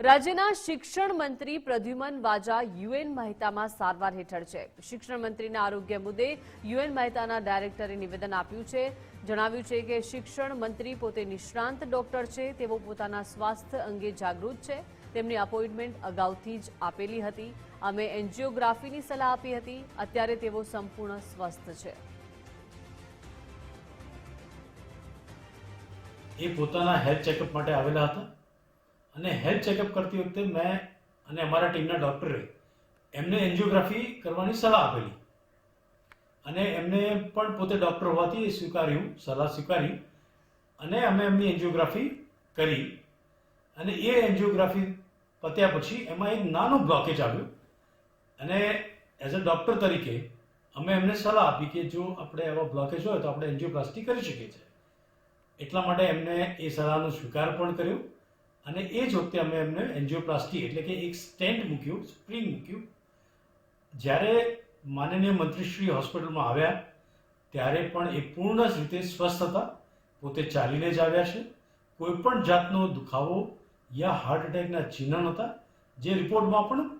રાજ્યના શિક્ષણ મંત્રી પ્રદ્યુમન વાજા યુએન મહેતામાં સારવાર હેઠળ છે. શિક્ષણ મંત્રીના આરોગ્ય મુદ્દે યુએન મહેતાના ડાયરેક્ટરે નિવેદન આપ્યું છે. જણાવ્યું છે કે શિક્ષણ મંત્રી પોતે નિષ્ણાંત ડોક્ટર છે. તેઓ પોતાના સ્વાસ્થ્ય અંગે જાગૃત છે. તેમની અપોઇન્ટમેન્ટ અગાઉથી જ આપેલી હતી. અમે એન્જિયોગ્રાફીની સલાહ આપી હતી. અત્યારે તેઓ સંપૂર્ણ સ્વસ્થ છે. એ પોતાના હેલ્થ ચેકઅપ માટે આવેલા હતા? અને હેલ્થ ચેકઅપ કરતી વખતે મેં અને અમારા ટીમના ડૉક્ટરે એમને એન્જિયોગ્રાફી કરવાની સલાહ આપેલી. અને એમને પણ પોતે ડૉક્ટર હોવાથી સ્વીકાર્યું, સલાહ સ્વીકારી અને અમે એમની એન્જિયોગ્રાફી કરી. અને એ એન્જિયોગ્રાફી પત્યા પછી એમાં એક નાનું બ્લોકેજ આવ્યું. અને એઝ અ ડૉક્ટર તરીકે અમે એમને સલાહ આપી કે જો આપણે આવા બ્લોકેજ હોય તો આપણે એન્જિયોપ્લાસ્ટી કરી શકીએ છીએ. એટલા માટે એમને એ સલાહનો સ્વીકાર પણ કર્યો. અને એ જ વખતે અમે એમને એન્જિયોપ્લાસ્ટી એટલે કે એક સ્ટેન્ડ મૂક્યું, સ્પ્રિંગ મૂક્યું. જ્યારે માનનીય મંત્રીશ્રી હોસ્પિટલમાં આવ્યા, ત્યારે પણ એ પૂર્ણ રીતે સ્વસ્થ હતા. પોતે ચાલીને જ આવ્યા છે. કોઈ પણ જાતનો દુખાવો યા હાર્ટ એટેકના ચિહ્ન નહોતા. જે રિપોર્ટમાં પણ